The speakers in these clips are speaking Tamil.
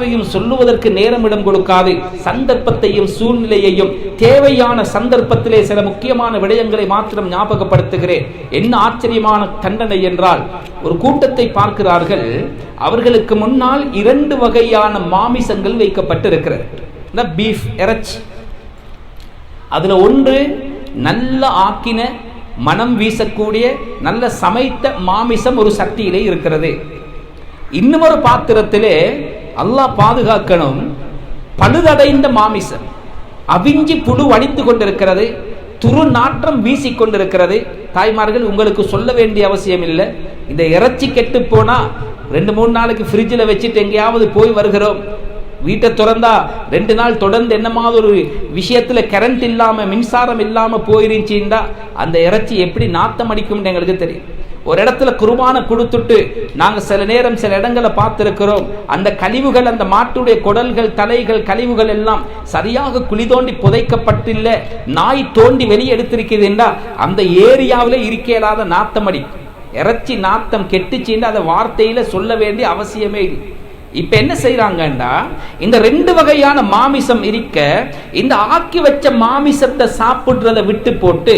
எல்லாவற்றையும் சொல்லுவதற்கு நேரமிடம் கொடுக்காது. சந்தர்ப்பத்தையும் சூழ்நிலையையும் தேவையான சந்தர்ப்பத்திலே சில முக்கியமான விடயங்களை மாத்திரம் ஞாபகப்படுத்துகிறேன். என்ன ஆச்சரியமான தண்டனை என்றால் ஒரு கூட்டத்தை பார்க்கிறார்கள் அவர்களுக்கு முன்னால் இரண்டு வகையான மாமிசங்கள் வைக்கப்பட்டிருக்கிறது. இந்த பீஃப் இறைச்சி. அதுல ஒன்று நல்ல ஆக்கின மனம் வீசக்கூடிய நல்ல சமைத்த மாமிசம் ஒரு சக்தியிலே இருக்கிறது. இன்னும் ஒரு பாத்திரத்திலே அல்லாஹ் பாதுகாக்கணும். பழுதடைந்த மாமிசம். அவிஞ்சி புழு வடித்து கொண்டிருக்கிறது. துரு நாற்றம் வீசி கொண்டிருக்கிறது. தாய்மார்கள் உங்களுக்கு சொல்ல வேண்டிய அவசியம் இல்லை. இந்த இறைச்சி கெட்டு போனால் ரெண்டு மூணு நாளைக்கு ஃப்ரிட்ஜில் வச்சுட்டு எங்கேயாவது போய் வருகிறோம். வீட்டை திறந்தா ரெண்டு நாள் தொடர்ந்து என்னமாவது ஒரு விஷயத்தில் கரண்ட் இல்லாமல் மின்சாரம் இல்லாமல் போயிருந்துச்சுன்னா அந்த இறைச்சி எப்படி நாத்தம் அடிக்கும்னு எங்களுக்கு தெரியும். ஒரு இடத்துல குருபான கொடுத்துட்டு நாங்கள் சில நேரம் சில இடங்களை பார்த்துருக்கிறோம். அந்த கழிவுகள் அந்த மாட்டுடைய குடல்கள் தலைகள் கழிவுகள் எல்லாம் சரியாக குழி தோண்டி புதைக்கப்பட்டில்லை. நாய் தோண்டி வெளியே எடுத்திருக்கிறது என்றால் அந்த ஏரியாவில் இருக்க இயலாத நாத்தம் அடி. இறைச்சி நாத்தம் கெட்டுச்சின்னு அதை வார்த்தையில் சொல்ல வேண்டிய அவசியமே இல்லை. இப்ப என்ன செய்யறாங்கன்னா இந்த ரெண்டு வகையான மாமிசம் இருக்க இந்த ஆக்கி வச்ச மாமிசத்தை சாப்பிடுறத விட்டு போட்டு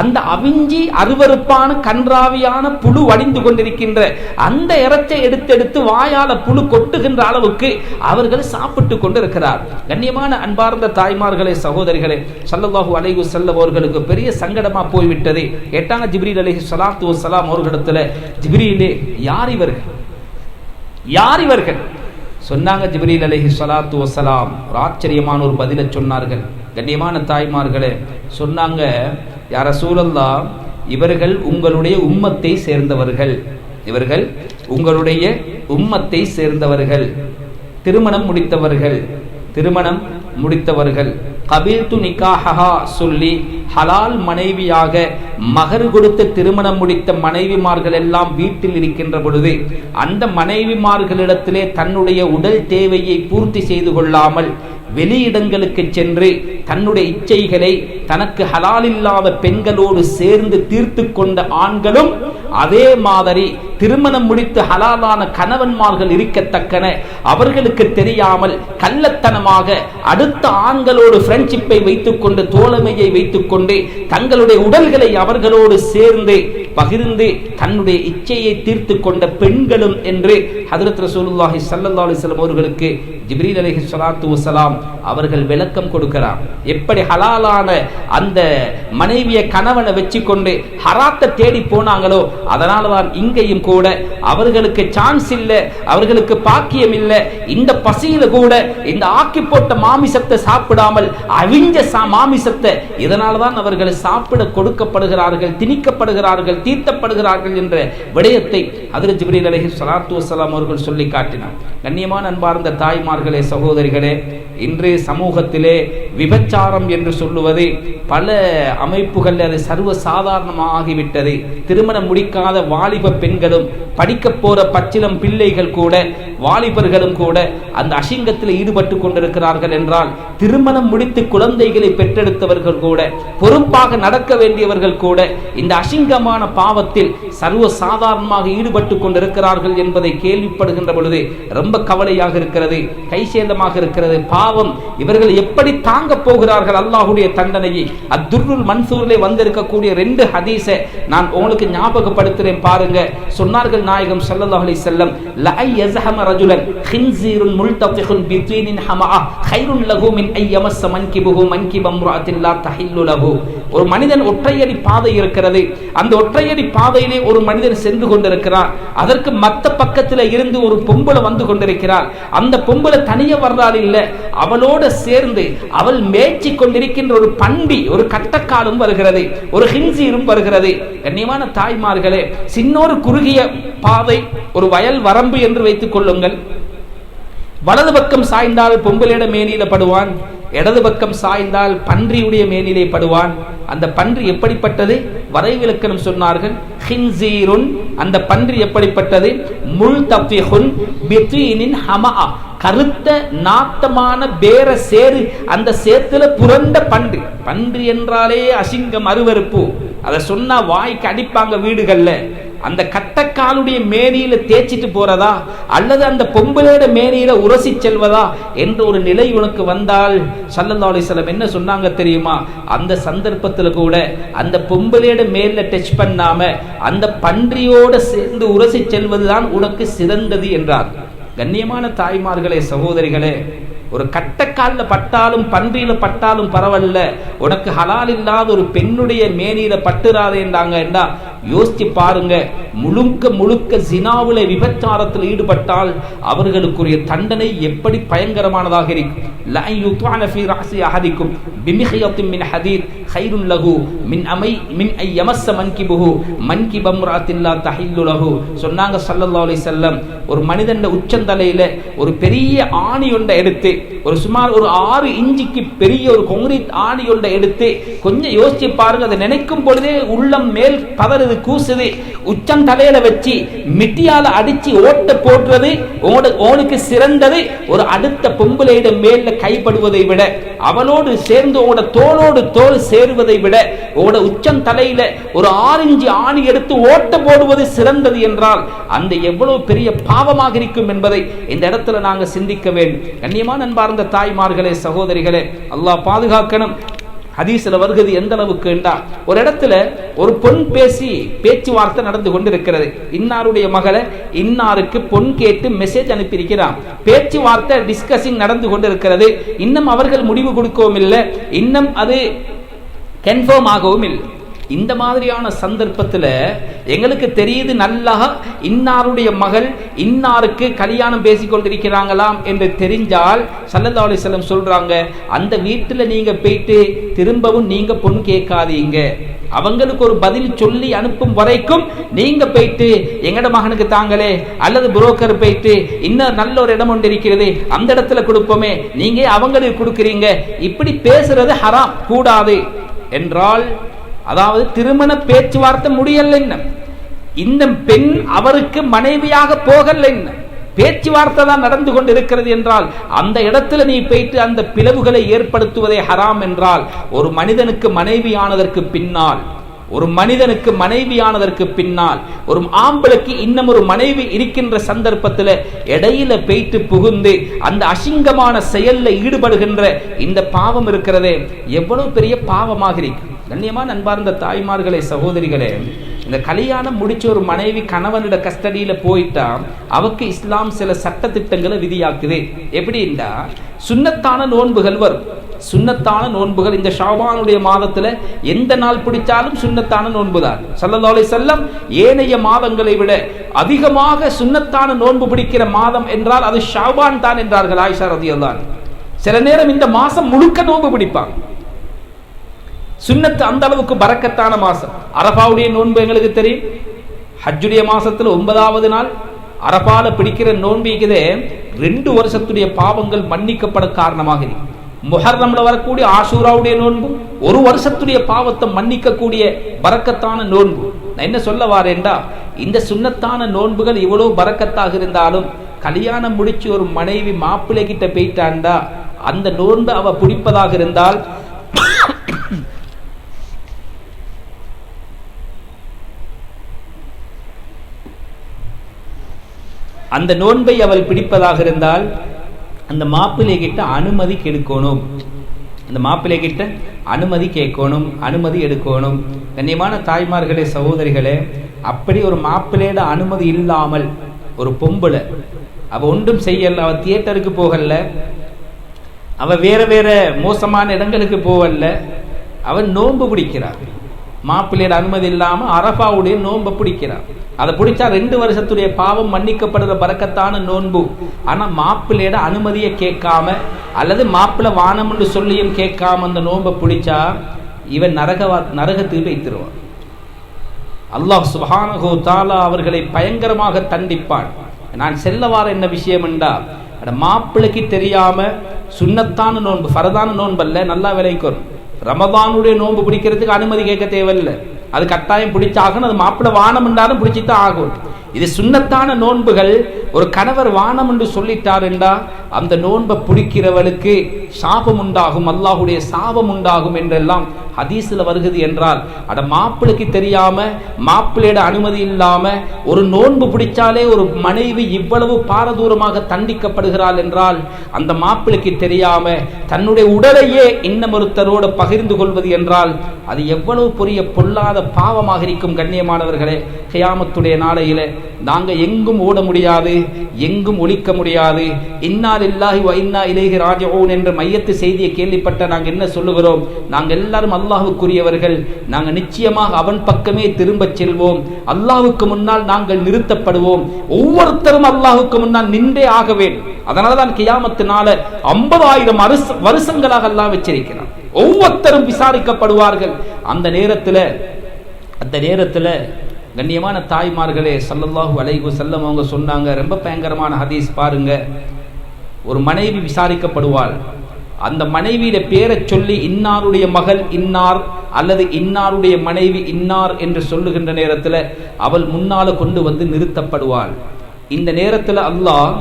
அந்த அவிஞ்சி அருவருப்பான கன்றாவியான புழு வடிந்து கொண்டிருக்கின்ற அந்த இறைச்சை எடுத்து எடுத்து வாயால புழு கொட்டுகின்ற அளவுக்கு அவர்கள் சாப்பிட்டு கொண்டிருக்கிறார். கண்ணியமான அன்பார்ந்த தாய்மார்களே சகோதரிகளே சல்லல்லாஹு அலைகு செல்லவர்களுக்கு அவர்களுக்கு பெரிய சங்கடமா போய்விட்டது. கேட்டாங்க ஜிப்ரீல் அலைஹி சலாத்து சலாம் அவர்களிடத்துல ஜிப்ரீலே யார் இவர்கள்? யார் இவர்கள்? சொன்னாங்க ஜிப்ரீல் அலஹி சலாத்து வசலாம் ஒரு ஆச்சரியமான ஒரு பதிலை சொன்னார்கள். கண்ணியமான தாய்மார்களே சொன்னாங்க யார சூழல்லா இவர்கள் உங்களுடைய உம்மத்தை சேர்ந்தவர்கள். இவர்கள் உங்களுடைய உம்மத்தை சேர்ந்தவர்கள். திருமணம் முடித்தவர்கள். திருமணம் முடித்தவர்கள். கபில்து நிக்காஹா சொல்லி ஹலால் மனைவியாக மகர் கொடுத்து திருமணம் முடித்த மனைவிமார்கள் எல்லாம் வீட்டில் இருக்கின்ற பொழுது அந்த மனைவிமார்களிடத்திலே தன்னுடைய உடல் தேவையை பூர்த்தி செய்து கொள்ளாமல் வெளியிடங்களுக்கு சென்று தன்னுடைய இச்சைகளை தனக்கு ஹலால் இல்லாத பெண்களோடு சேர்ந்து தீர்த்து கொண்ட ஆண்களும் அதே மாதிரி திருமணம் முடித்து ஹலாலான கணவன்மார்கள் இருக்கத்தக்கன. அவர்களுக்கு தெரியாமல் கள்ளத்தனமாக அடுத்த ஆண்களோடு ஃப்ரெண்ட்ஷிப்பை வைத்துக்கொண்டு தோழமையை வைத்துக்கொண்டு தங்களுடைய உடல்களை அவர்களோடு சேர்ந்து பகிர்ந்து தன்னுடைய இச்சையை தீர்த்து கொண்ட பெண்களும் என்று ஹதரத் ரசூலுல்லாஹி சல்லா அலிஸ்லாம் அவர்களுக்கு ஜிப்ரீல் அலஹி சலாத்து வசலாம் அவர்கள் விளக்கம் கொடுக்கிறார் எப்படி ஹலாலான அந்த மனைவிய கணவனை வச்சு கொண்டு ஹராத்தை தேடி போனாங்களோ அதனால தான் இங்கேயும் கூட அவர்களுக்கு சான்ஸ் இல்லை அவர்களுக்கு பாக்கியம் இல்லை. இந்த பசியில கூட இந்த ஆக்கி போட்ட மாமிசத்தை சாப்பிடாமல் அவிஞ்ச சா- மாமிசத்தை இதனால தான் அவர்கள் சாப்பிட கொடுக்கப்படுகிறார்கள் திணிக்கப்படுகிறார்கள் தீர்த்தப்படுகிறார்கள் என்ற விடயத்தை அதில் ஜிப்ரீல் அலஹி சலாத்து வஸலாம் அவர்கள் சொல்லி காட்டினார். கண்ணியமான அன்பார்ந்த தாய்மார்களே சகோதரிகளே இன்றைய சமூகத்திலே விபச்சாரம் என்று சொல்லுவது பல அமைப்புகள் அது சர்வ சாதாரணமாகிவிட்டது திருமணம் முடிக்காத வாலிப பெண்களும் படிக்க போற பச்சிலம் பிள்ளைகள் கூட வாலிபர்களும் கூட அந்த அசிங்கத்தில் ஈடுபட்டு கொண்டிருக்கிறார்கள் என்றால் திருமணம் முடித்து குழந்தைகளை பெற்றெடுத்தவர்கள் கூட பொறுப்பாக நடக்க வேண்டியவர்கள் கூட இந்த அசிங்கமான பாவத்தில் சர்வ சாதாரணமாக ஈடுபட்டு கொண்டிருக்கிறார்கள் என்பதை கேள்விப்படுகின்ற பொழுது ரொம்ப கவலையாக இருக்கிறது கைசேதமாக இருக்கிறது பாவம். இவர்கள் எப்படி தாங்க போகிறார்கள் அல்லாஹுடைய தண்டனையை? அத்துருல் மன்சூரிலே வந்திருக்கக்கூடிய ரெண்டு ஹதீஸை நான் உங்களுக்கு ஞாபகப்படுத்துறேன் பாருங்க. சொன்னார்கள் நாயகம் ஸல்லல்லாஹு அலைஹி வஸல்லம் லா யஸ்ஹம ரஜுலன் ஹின்சீருன் முல்தஃபிஹுன் பித்வீனின் ஹமா ஹைருன் லஹு மின் ஐ யமஸ்ஸ மன்கிபுஹு மன்கிப இம்ராஅத்தின் லா தஹில்லு லஹு ஒரு மனிதன் ஒற்றையடி பாதை இருக்கிறது. அந்த ஒற்றையடி பாதையிலே ஒரு மனிதன் சென்று கொண்டிருக்கிறான். அதற்கு மத்த பக்கத்துல இருந்து ஒரு பொம்பளை வந்து கொண்டிருக்கிறார் அந்த பொம்பளை தனிய வர்றாள் இல்லை. அவளோட சேர்ந்து அவள் மேய்ச்சி கொண்டிருக்கின்ற ஒரு பண்பி ஒரு கட்டக்காலும் வருகிறது. ஒரு ஹின்சீரும் வருகிறது. கண்ணியமான தாய்மார்களே சின்னொரு குறுகிய பாதை ஒரு வயல் வரம்பு என்று வைத்துக் கொள்ளுங்கள். வலது பக்கம் சாய்ந்தால் பொம்பளையிட மேனியில படுவான். இடது பக்கம் சாய்ந்தால் பன்றியுடைய மேனிலே படுவான். அந்த பன்றி எப்படிப்பட்டது? வரைவிலக்கணம் சொன்னார்கள் ஹின்சீருன். அந்த பன்றி எப்படிப்பட்டது? முள் தப்பிஹுன் பித்வீனின் ஹமஆ கருத்த நாத்தமான பேர சேரு அந்த சேத்துல புரண்ட பன்றி. பன்றி என்றாலே அசிங்கம் அருவறுப்பு அதை சொன்னா வாய்க்கு அடிப்பாங்க வீடுகள்ல. அந்த கட்டக்காலுடைய மேனியில தேய்ச்சிட்டு போறதா? அல்லது அந்த பொம்பளையோட மேனியில உரசி செல்வதா? என்ற ஒரு நிலை உனக்கு வந்தால் சல்லல்லா அலிஸ்லாம் என்ன சொன்னாங்க தெரியுமா? அந்த சந்தர்ப்பத்தில் கூட அந்த பொம்பளையோட மேல டச் பண்ணாம அந்த பன்றியோட சேர்ந்து உரசி செல்வதுதான் உனக்கு சிறந்தது என்றார். கண்ணியமான தாய்மார்களே சகோதரிகளே ஒரு கட்டக்கால்ல பட்டாலும் பன்றியில் பட்டாலும் பரவாயில்ல. உனக்கு ஹலால் இல்லாத ஒரு பெண்ணுடைய மேனியில பட்டுறாதேண்டாங்க என்றா யோசிச்சு பாருங்க. முழுக்க முழுக்க ஜினாவுல விபச்சாரத்தில் ஈடுபட்டால் அவர்களுக்குரிய தண்டனை எப்படி பயங்கரமானதாக இருக்கும். லா யுத்வான ஃபீ ரஅஸி அஹதிக்கும் பிமிஹியத்தின் மின் ஹதீத் خيرٌ له من அமை மின் ஐ யமஸ்ஸ மன்கிபுஹு மன்கிப இம்ராத்தின் லா தஹில்லு லஹு சொன்னாங்க ஸல்லல்லாஹு அலைஹி வஸல்லம் ஒரு மனிதன் உச்சந்தலையில ஒரு பெரிய ஆணி ஒன்றை எடுத்து ஒரு சுமார் ஒரு ஆறு இஞ்சிக்கு பெரிய ஒரு கொங்கிரீட் ஆணி ஒன்றை எடுத்து கொஞ்சம் யோசிச்சு பாருங்க அதை நினைக்கும் பொழுதே உள்ளம் மேல் பதறுது கூசுது உச்சம் தலையில வச்சு மிட்டியால அடிச்சு ஓட்ட போடுறது உனோட உனக்கு சிறந்தது ஒரு அடுத்த பொம்பளையிட மேல கைப்படுவதை விட அவளோடு சேர்ந்து உங்களோட தோளோடு தோல் சேருவதை விட உங்களோட உச்சம் தலையில ஒரு ஆரஞ்சு ஆணி எடுத்து ஓட்ட போடுவது சிறந்தது என்றால் அந்த எவ்வளவு பெரிய பாவமாக இருக்கும் என்பதை இந்த இடத்துல நாங்க சிந்திக்க வேண்டும். கண்ணியமான அன்பார்ந்த தாய்மார்களே சகோதரிகளே அல்லாஹ் பாதுகாக்கணும். ஹதீஸ்ல வருகிறது எந்த அளவுக்கு என்றா ஒரு இடத்துல ஒரு பொன் பேசி பேச்சுவார்த்தை நடந்து கொண்டிருக்கிறது. இன்னாருடைய மகளை இன்னாருக்கு பொன் கேட்டு மெசேஜ் அனுப்பியிருக்கிறான். பேச்சுவார்த்தை டிஸ்கசிங் நடந்து கொண்டிருக்கிறது. இன்னும் அவர்கள் முடிவு கொடுக்கவும் இல்லை இன்னும் அது கன்ஃபார்ம் ஆகவும் இல்லை. இந்த மாதிரியான சந்தர்ப்பத்தில் எங்களுக்கு தெரியுது நல்லா இன்னாருடைய மகள் இன்னாருக்கு கல்யாணம் பேசிக்கொண்டிருக்கிறாங்களாம் என்று தெரிஞ்சால் சல்லல்லா அலிசல்லம் சொல்கிறாங்க அந்த வீட்டில் நீங்கள் போயிட்டு திரும்பவும் நீங்கள் பொன் கேட்காதீங்க. அவங்களுக்கு ஒரு பதில் சொல்லி அனுப்பும் வரைக்கும் நீங்க போயிட்டு எங்கட மகனுக்கு தாங்களே அல்லது புரோக்கர் போயிட்டு இன்னும் நல்ல ஒரு இடம் ஒன்று இருக்கிறது அந்த இடத்துல கொடுப்போமே நீங்க அவங்களுக்கு கொடுக்குறீங்க. இப்படி பேசுறது ஹராம் கூடாது. என்றால் அதாவது திருமண பேச்சுவார்த்தை முடியல என்ன? இந்த பெண் அவருக்கு மனைவியாக போகல என்ன? பேச்சுவார்த்தை தான் நடந்து கொண்டு இருக்கிறது என்றால் அந்த இடத்துல நீ போயிட்டு அந்த பிளவுகளை ஏற்படுத்துவதே ஹராம் என்றால் ஒரு மனிதனுக்கு மனைவியானதற்கு பின்னால் ஒரு மனிதனுக்கு மனைவியானதற்கு பின்னால் ஒரு ஆம்பளுக்கு இன்னும் ஒரு மனைவி இருக்கின்ற சந்தர்ப்பத்தில் இடையில போயிட்டு புகுந்து அந்த அசிங்கமான செயல்ல ஈடுபடுகின்ற இந்த பாவம் இருக்கிறதே எவ்வளவு பெரிய பாவமாக இருக்கு. கண்ணியமான அன்பார்ந்த தாய்மார்களே சகோதரிகளே இந்த கல்யாணம் முடிச்ச ஒரு மனைவி கணவனிட கஸ்டடியில போயிட்டா அவக்கு இஸ்லாம் சில சட்ட திட்டங்களை விதியாக்குது எப்படின்னா சுண்ணத்தான நோன்புகள் வரும். சுண்ணத்தான நோன்புகள். இந்த ஷாபானுடைய மாதத்துல எந்த நாள் பிடிச்சாலும் சுண்ணத்தான நோன்பு தான். சல்லல்லாஹு செல்லம் ஏனைய மாதங்களை விட அதிகமாக சுண்ணத்தான நோன்பு பிடிக்கிற மாதம் என்றால் அது ஷாபான் தான் என்றார்கள் ஆயிஷா ரதியல்லான் சில நேரம் இந்த மாசம் முழுக்க நோன்பு பிடிப்பாங்க. சுண்ணத்து அந்த அளவுக்கு பறக்கத்தான மாசம் அரபாவுடைய நோன்பு எங்களுக்கு தெரியும். ஹஜ்ஜுடைய மாசத்துல ஒன்பதாவது நாள். அரபால பிடிக்கிற நோன்பிக்குதே ரெண்டு வருஷத்துடைய பாவங்கள் மன்னிக்கப்பட காரணமாக இருக்கு. முஹர்ரம்ல வரக்கூடிய ஆசூராவுடைய நோன்பு ஒரு வருஷத்துடைய பாவத்தை மன்னிக்கக்கூடிய பறக்கத்தான நோன்பு. நான் என்ன சொல்ல வாரேன்டா? இந்த சுண்ணத்தான நோன்புகள் இவ்வளவு பறக்கத்தாக இருந்தாலும் கல்யாணம் முடிச்சு ஒரு மனைவி மாப்பிள்ளை கிட்ட போயிட்டாண்டா அந்த நோன்பு அவ பிடிப்பதாக இருந்தால் அந்த நோன்பை அவள் பிடிப்பதாக இருந்தால் அந்த மாப்பிள்ளை கிட்ட அனுமதி கெடுக்கணும். அந்த மாப்பிள்ளை கிட்ட அனுமதி கேட்கணும் அனுமதி எடுக்கணும். கண்ணியமான தாய்மார்களே சகோதரிகளே அப்படி ஒரு மாப்பிள்ளையோட அனுமதி இல்லாமல் ஒரு பொம்பளை அவ ஒன்றும் செய்யல அவ தியேட்டருக்கு போகல அவ வேற வேற மோசமான இடங்களுக்கு போகல அவன் நோன்பு பிடிக்கிறார் மாப்பிள்ளையோட அனுமதி இல்லாமல் அரபாவுடைய நோன்பை பிடிக்கிறார் அதை பிடிச்சா ரெண்டு வருஷத்துடைய பாவம் மன்னிக்கப்படுற பறக்கத்தான நோன்பு. ஆனா மாப்பிள்ளையோட அனுமதியை கேட்காம அல்லது மாப்பிள்ளை வானம்னு சொல்லியும் கேட்காம அந்த நோன்பை பிடிச்சா இவன் நரகவா நரகத்துக்கு வைத்திருவான் அல்லாஹ் சுபானகோ தாலா அவர்களை பயங்கரமாக தண்டிப்பான். நான் செல்ல வார என்ன விஷயம் என்றா மாப்பிள்ளைக்கு தெரியாம சுண்ணத்தான நோன்பு ஃபரதான நோன்பல்ல நல்லா விளைக்கும் ரமதானுடைய நோன்பு பிடிக்கிறதுக்கு அனுமதி கேட்க தேவையில்லை. அது கட்டாயம் பிடிச்சாகணும் அது மாப்பிள்ளை வானம் என்றாலும் பிடிச்சித்தான் ஆகும். இது சுண்ணத்தான நோன்புகள் ஒரு கணவர் வானம் என்று சொல்லிட்டார் என்றா அந்த நோன்பை பிடிக்கிறவளுக்கு சாபம் உண்டாகும் அல்லாஹுடைய சாபம் உண்டாகும் என்றெல்லாம் ஹதீஸில் வருகிறது என்றால் அட மாப்பிளைக்கு தெரியாம மாப்பிள்ளையோட அனுமதி இல்லாம ஒரு நோன்பு பிடிச்சாலே ஒரு மனைவி இவ்வளவு பாரதூரமாக தண்டிக்கப்படுகிறாள் என்றால் அந்த மாப்பிளைக்கு தெரியாம தன்னுடைய உடலையே இன்னமொருத்தரோடு பகிர்ந்து கொள்வது என்றால் அது எவ்வளவு பெரிய பொல்லாத பாவமாக இருக்கும் கண்ணியமானவர்களே. கியாமத்துடைய நாளையில நாங்கள் எங்கும் ஓட முடியாது. எங்கும் ஒழிக்க முடியாது. இன்னால் இல்லாஹி இன்னா இலேஹி என்ற மையத்து செய்தியை கேள்விப்பட்ட நாங்க என்ன சொல்லுகிறோம்? நாங்க எல்லாரும் அல்லாஹுக்குரியவர்கள். நாங்க நிச்சயமாக அவன் பக்கமே திரும்பச் செல்வோம். அல்லாஹுக்கு முன்னால் நாங்கள் நிறுத்தப்படுவோம். ஒவ்வொருத்தரும் அல்லாஹுக்கு முன்னால் நின்றே ஆக வேண்டும். அதனாலதான் கியாமத்தினால ஐம்பதாயிரம் வருஷங்களாக எல்லாம் வச்சிருக்கிறான் ஒவ்வொருத்தரும் விசாரிக்கப்படுவார்கள். அந்த நேரத்துல அந்த நேரத்துல கண்ணியமான தாய்மார்களே சல்லல்லாஹு அலைகு செல்லம் அவங்க சொன்னாங்க ரொம்ப பயங்கரமான ஹதீஸ் பாருங்க. ஒரு மனைவி விசாரிக்கப்படுவாள். அந்த மனைவியிட பேரை சொல்லி இன்னாருடைய மகள் இன்னார் அல்லது இன்னாருடைய மனைவி இன்னார் என்று சொல்லுகின்ற நேரத்தில் அவள் முன்னால கொண்டு வந்து நிறுத்தப்படுவாள். இந்த நேரத்தில் அல்லாஹ்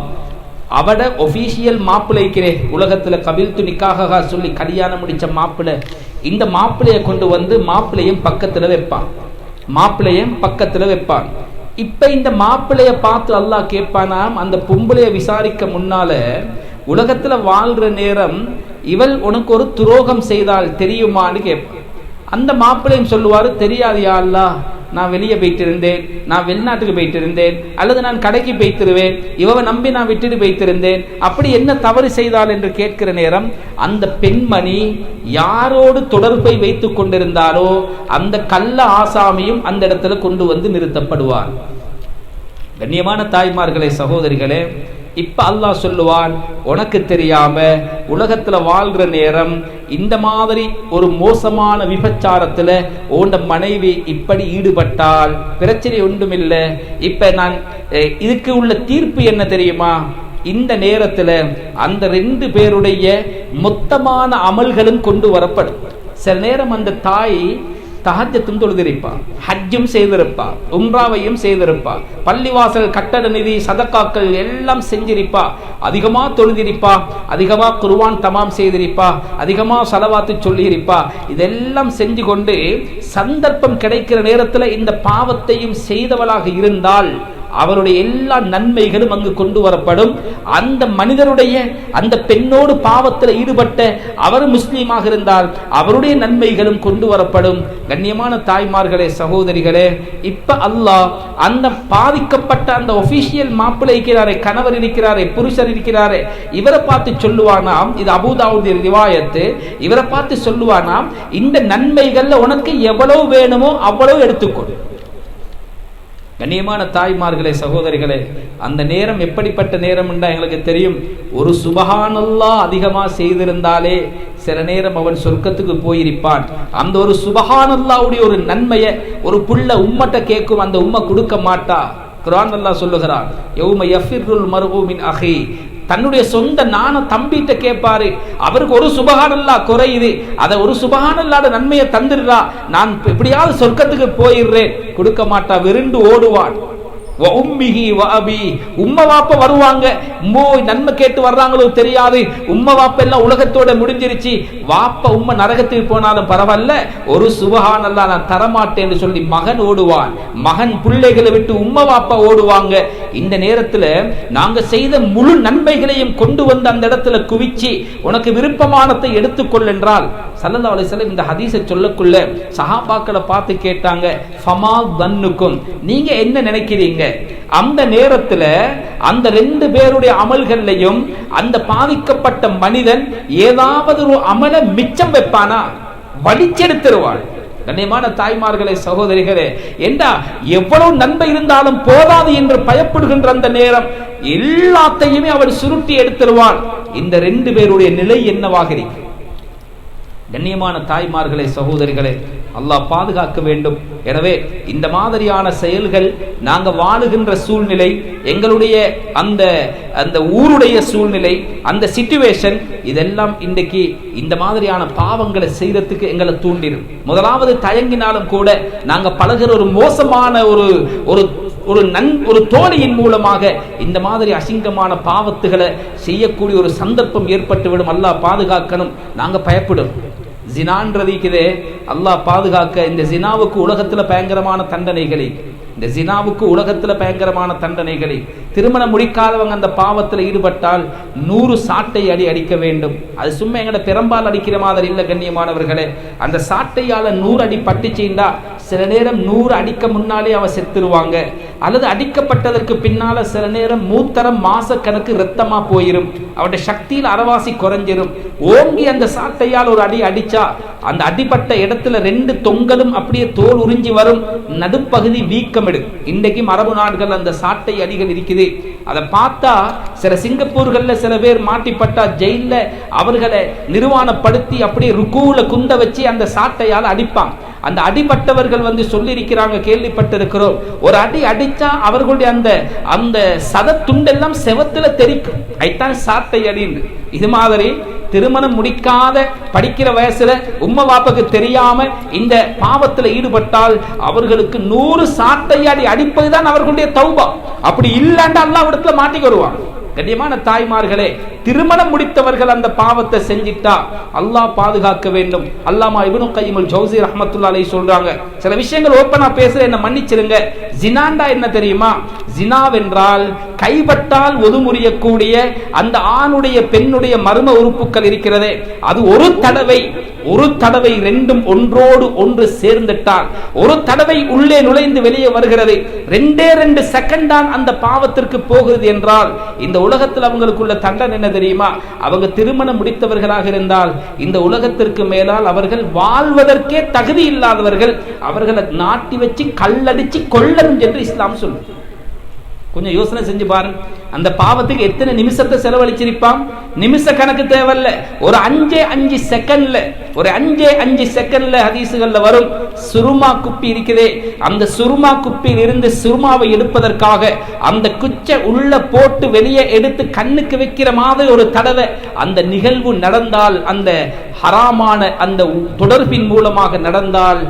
அவட ஒஃபீஷியல் மாப்பிள்ளைக்கிறே உலகத்தில் கவிழ்த்து நிக்காக சொல்லி கல்யாணம் முடிச்ச மாப்பிள்ளை இந்த மாப்பிள்ளையை கொண்டு வந்து மாப்பிள்ளையும் பக்கத்தில் வைப்பான். மாப்பிள்ளைய பக்கத்தில் வைப்பான். இப்ப இந்த மாப்பிள்ளைய பார்த்து அல்லாஹ் கேட்பானாம் அந்த பொம்பளைய விசாரிக்க முன்னால உலகத்துல வாழ்ற நேரம் இவள் உனக்கு ஒரு துரோகம் செய்தால் தெரியுமான்னு கேட்பான். அந்த மாப்பிள்ளையும் சொல்லுவாரு தெரியாது யா நான் வெளியே போயிட்டு இருந்தேன் நான் வெளிநாட்டுக்கு போயிட்டு இருந்தேன் அல்லது நான் கடைக்கு போய்த்திருவேன் இவவை நம்பி நான் விட்டுட்டு போய்த்திருந்தேன் அப்படி என்ன தவறு செய்தால் என்று கேட்கிற நேரம் அந்த பெண்மணி யாரோடு தொடர்பை வைத்துக் கொண்டிருந்தாரோ அந்த கள்ள ஆசாமியும் அந்த இடத்துல கொண்டு வந்து நிறுத்தப்படுவார். கண்ணியமான தாய்மார்களே சகோதரிகளே இப்ப அல்லாஹ் சொல்லுவான் உனக்கு தெரியாம உலகத்துல வாழ்கிற நேரம் இந்த மாதிரி ஒரு மோசமான விபச்சாரத்துல உண்ட மனைவி இப்படி ஈடுபட்டால் பிரச்சனை ஒன்றுமில்லை. இப்ப நான் இதுக்கு உள்ள தீர்ப்பு என்ன தெரியுமா? இந்த நேரத்துல அந்த ரெண்டு பேருடைய மொத்தமான அமல்களும் கொண்டு வரப்படும். சில நேரம் அந்த தாய் தஹஜத்தும் தொழுதிருப்பா ஹஜ்ஜும் செய்திருப்பார் உம்ராவையும் செய்திருப்பா. பள்ளிவாசல் கட்டட நிதி சதக்காக்கள் எல்லாம் செஞ்சிருப்பா. அதிகமா தொழுதிருப்பா. அதிகமா குருவான் தமாம் செய்திருப்பா. அதிகமா சலவாத்து சொல்லியிருப்பா. இதெல்லாம் செஞ்சு கொண்டு சந்தர்ப்பம் கிடைக்கிற நேரத்துல இந்த பாவத்தையும் செய்தவளாக இருந்தால் அவருடைய எல்லா நன்மைகளும் அங்கு கொண்டு வரப்படும். அந்த மனிதருடைய அந்த பெண்ணோடு பாவத்தில் ஈடுபட்ட அவர் முஸ்லீமாக இருந்தால் அவருடைய நன்மைகளும் கொண்டு வரப்படும். கண்ணியமான தாய்மார்களே சகோதரிகளே இப்ப அல்லாஹ் அந்த பாதிக்கப்பட்ட அந்த ஒபிஷியல் மாப்பிள்ளை இருக்கிறாரே கணவர் இருக்கிறாரே புருஷர் இருக்கிறாரே இவரை பார்த்து சொல்லுவானாம் இது அபுதாவுடைய ரிவாயத்து இவரை பார்த்து சொல்லுவானாம் இந்த நன்மைகள்ல உனக்கு எவ்வளவு வேணுமோ அவ்வளவு எடுத்துக்கொடு. கண்ணியமான தாய்மார்களே சகோதரிகளே அந்த நேரம் எப்படிப்பட்ட நேரம் என்றா எங்களுக்கு தெரியும். ஒரு சுபஹானல்லா அதிகமாக செய்திருந்தாலே சில நேரம் அவன் சொர்க்கத்துக்கு போயிருப்பான். அந்த ஒரு சுபஹானல்லாவுடைய ஒரு நன்மையை ஒரு புள்ள உம்மட்ட கேட்கும் அந்த உம்மை கொடுக்க மாட்டா. குரான் அல்லாஹ் சொல்லுகிறான் எவ்ம யஃபிருல் மர்ஹூ மின் அஹி. தன்னுடைய சொந்த நான தம்பிட்ட கேட்பாரு அவருக்கு ஒரு சுபகானல்லா குறையுது. அதை ஒரு சுபகானல்லாட நன்மையை தந்துடுறா. நான் எப்படியாவது சொர்க்கத்துக்கு போயிடுறேன். கொடுக்க மாட்டா. விருண்டு ஓடுவான் உம்ம வாப்ப வருவாங்க. உம்மோ நன்மை கேட்டு வர்றாங்களோ தெரியாது. உம்ம வாப்ப எல்லாம் உலகத்தோட முடிஞ்சிருச்சு. வாப்ப உம்ம நரகத்துக்கு போனாலும் பரவாயில்ல. ஒரு சுபஹானல்லா நான் தரமாட்டேன்னு சொல்லி மகன் ஓடுவான். மகன் பிள்ளைகளை விட்டு உம்ம வாப்பா ஓடுவாங்க. இந்த நேரத்துல நாங்க செய்த முழு நன்மைகளையும் கொண்டு வந்து அந்த இடத்துல குவிச்சு உனக்கு விருப்பமானதை எடுத்துக்கொள் என்றால் சல்லல்லா அலிசல்லம் இந்த ஹதீஸை சொல்லக்குள்ள சஹாபாக்களை பார்த்து கேட்டாங்க ஃபமா தன்னுக்கும். நீங்க என்ன நினைக்கிறீங்க? அந்த நேரத்துல அந்த ரெண்டு பேருடைய அமல்கள்லையும் அந்த பாதிக்கப்பட்ட மனிதன் ஏதாவது ஒரு அமல மிச்சம் வைப்பானா? வலிச்செடுத்துருவாள். கண்ணியமான தாய்மார்களே சகோதரிகளே என்றா எவ்வளவு நன்மை இருந்தாலும் போதாது என்று பயப்படுகின்ற அந்த நேரம் எல்லாத்தையுமே அவள் சுருட்டி எடுத்துருவாள். இந்த ரெண்டு பேருடைய நிலை என்னவாக இருக்கு? கண்ணியமான தாய்மார்களே சகோதரிகளே அல்லாஹ் பாதுகாக்க வேண்டும். எனவே இந்த மாதிரியான செயல்கள் நாங்கள் வாழுகின்ற சூழ்நிலை எங்களுடைய அந்த அந்த ஊருடைய சூழ்நிலை அந்த சிச்சுவேஷன் இதெல்லாம் இன்றைக்கு இந்த மாதிரியான பாவங்களை செய்யறதுக்கு எங்களை தூண்டிடும். முதலாவது தயங்கினாலும் கூட நாங்கள் பழகுற ஒரு மோசமான ஒரு ஒரு ஒரு நன் ஒரு தோழியின் மூலமாக இந்த மாதிரி அசிங்கமான பாவத்துகளை செய்யக்கூடிய ஒரு சந்தர்ப்பம் ஏற்பட்டுவிடும். அல்லாஹ் பாதுகாக்கணும். நாங்கள் பயப்படும். ஜினான்றதிக்குதே அல்லாஹ் பாதுகாக்க இந்த ஜினாவுக்கு உலகத்தில் பயங்கரமான தண்டனைகளை. இந்த ஜினாவுக்கு உலகத்தில் பயங்கரமான தண்டனைகளை. திருமணம் முடிக்காதவங்க அந்த பாவத்தில் ஈடுபட்டால் நூறு சாட்டை அடி அடிக்க வேண்டும். அது சும்மா எங்கட பெரும்பால் அடிக்கிற மாதிரி இல்ல கண்ணியமானவர்களே. அந்த சாட்டையால் நூறு அடி பட்டுச்சுண்டா சில நேரம் நூறு அடிக்க முன்னாலே அவன் செத்துருவாங்க. அல்லது அடிக்கப்பட்டதற்கு பின்னால சில நேரம் மூத்தரம் மாச கணக்கு ரத்தமா போயிரும். அவருடைய சக்தியில் அறவாசி குறைஞ்சிரும். ஓங்கி அந்த சாட்டையால் ஒரு அடி அடிச்சா அந்த அடிப்பட்ட இடத்துல ரெண்டு தொங்கலும் அப்படியே தோல் உறிஞ்சி வரும். நடுப்பகுதி வீக்கம் எடு இன்றைக்கு மரபு நாடுகள் அந்த சாட்டை அடிகள் இருக்குது. அதை பார்த்தா சில சிங்கப்பூர்களில் சில பேர் மாட்டிப்பட்டா ஜெயில அவர்களை நிர்வாணப்படுத்தி அப்படியே ருக்கூல குந்த வச்சு அந்த சாட்டையால் அடிப்பாங்க. அந்த அடிபட்டவர்கள் வந்து சொல்லியிருக்கிறாங்க கேள்விப்பட்டிருக்கிறோம். ஒரு அடி அடிச்சா அவர்களுடைய அந்த அந்த சத துண்டெல்லாம் செவத்துல தெரிக்கும் ஐத்தான் சாத்தை அடின்னு இது மாதிரி திருமணம் முடிக்காத படிக்கிற வயசுல உம்ம பாப்பாக்கு தெரியாம இந்த பாவத்துல ஈடுபட்டால் அவர்களுக்கு நூறு சாட்டையாடி அடிப்பதுதான் அவர்களுடைய தௌபா. அப்படி இல்லைன்னா அல்லாவிடத்துல மாட்டிக்கு வருவான் கண்ணியமான தாய்மார்களே திருமணம் முடித்தவர்கள் அந்த பாவத்தை செஞ்சிட்டா அல்லாஹ் பாதுகாக்க வேண்டும். அல்லாமா இவனு கைமல் ஜௌசி ரஹ்மத்துல்லாஹி சொல்றாங்க. சில விஷயங்கள் ஓப்பனா பேசுற என்ன மன்னிச்சிருங்க. ஜினாண்டா என்ன தெரியுமா? ஜினாவென்றால் கைப்பட்டால் ஒதுமுறியக்கூடிய அந்த ஆணுடைய பெண்ணுடைய மர்ம உறுப்புகள் இருக்கிறதே. அது ஒரு தடவை ஒரு தடவை ரெண்டும் ஒன்றோடு ஒன்று சேர்ந்துட்டால் ஒரு தடவை உள்ளே நுழைந்து வெளியே வருகிறது. ரெண்டே ரெண்டு செகண்ட் தான் அந்த பாவத்திற்கு போகிறது என்றால் இந்த உலகத்தில் அவங்களுக்குள்ள தண்டனை என்ன தெரியுமா? அவங்க திருமணம் முடித்தவர்களாக இருந்தால் இந்த உலகத்திற்கு மேலால் அவர்கள் வாழ்வதற்கே தகுதி இல்லாதவர்கள் அவர்களை நாட்டி வச்சு கல்லடிச்சு கொள்ளணும் என்று இஸ்லாம் சொல்லும். கொஞ்சம் யோசனை செஞ்சு பாருங்க அந்த பாவத்துக்கு எத்தனை நிமிஷத்தை செலவழிச்சிருப்பான்? நிமிஷ கணக்கு தேவையில்ல. ஒரு அஞ்சே அஞ்சு செகண்ட்ல ஒரு அஞ்சே அஞ்சு செகண்ட்ல ஹதீசுகள்ல வரும். சுருமா குப்பி இருக்குதே அந்த சுருமா குப்பியில் இருந்து சுருமாவை எடுப்பதற்காக அந்த குச்சை உள்ள போட்டு வெளியே எடுத்து கண்ணுக்கு வைக்கிற மாதிரி ஒரு தடவை அந்த நிகழ்வு நடந்தால் அந்த ஹராமான அந்த தொடர்பின் மூலமாக நடந்தால்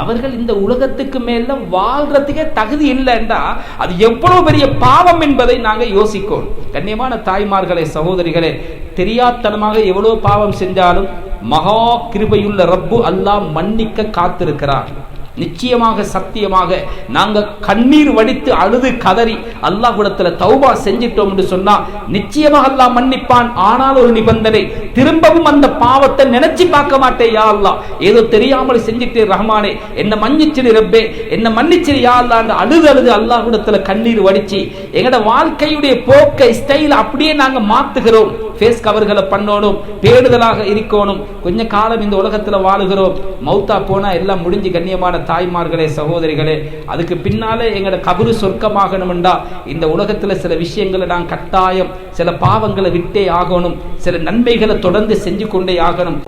அவர்கள் இந்த உலகத்துக்கு மேல வாழ்றதுக்கே தகுதி இல்லைன்றா அது எவ்வளவு பெரிய பாவம் என்பதை நாங்க யோசிக்கோம் கண்ணியமான தாய்மார்களே சகோதரிகளே தெரியாத்தனமாக எவ்வளவு பாவம் செஞ்சாலும் மகா கிருபையுள்ள ரப்பு அல்லாஹ் மன்னிக்க காத்திருக்கிறார். நிச்சயமாக சத்தியமாக நாங்க கண்ணீர் வடித்து அழுது கதறி அல்லாஹுடத்தில் தௌபா செஞ்சிட்டோம் என்று சொன்னா நிச்சயமாக அல்லாஹ் மன்னிப்பான். ஆனால் ஒரு நிபந்தனை திரும்பவும் அந்த பாவத்தை நினைச்சு பார்க்க மாட்டேன் யா அல்லா ஏதோ தெரியாமல் செஞ்சிட்டு ரஹ்மானே என்ன மன்னிச்சிரு ரப்பே என்ன மன்னிச்சிரு யா அல்லா அந்த அழுது அழுது அல்லாஹுடத்தில் கண்ணீர் வடிச்சு எங்கட வாழ்க்கையுடைய போக்கை ஸ்டைல் அப்படியே நாங்க மாத்துகிறோம். ஃபேஸ் கவர்களை பண்ணணும் பேடுதலாக இருக்கணும். கொஞ்ச காலம் இந்த உலகத்துல வாழுகிறோம். மௌத்தா போனா எல்லாம் முடிஞ்சு கண்ணியமான தாய்மார்களே சகோதரிகளே அதுக்கு பின்னாலே எங்களோட கபரு சொர்க்கமாகணும்டா. இந்த உலகத்துல சில விஷயங்களை நான் கட்டாயம் சில பாவங்களை விட்டே ஆகணும் சில நன்மைகளை தொடர்ந்து செஞ்சு கொண்டே ஆகணும்.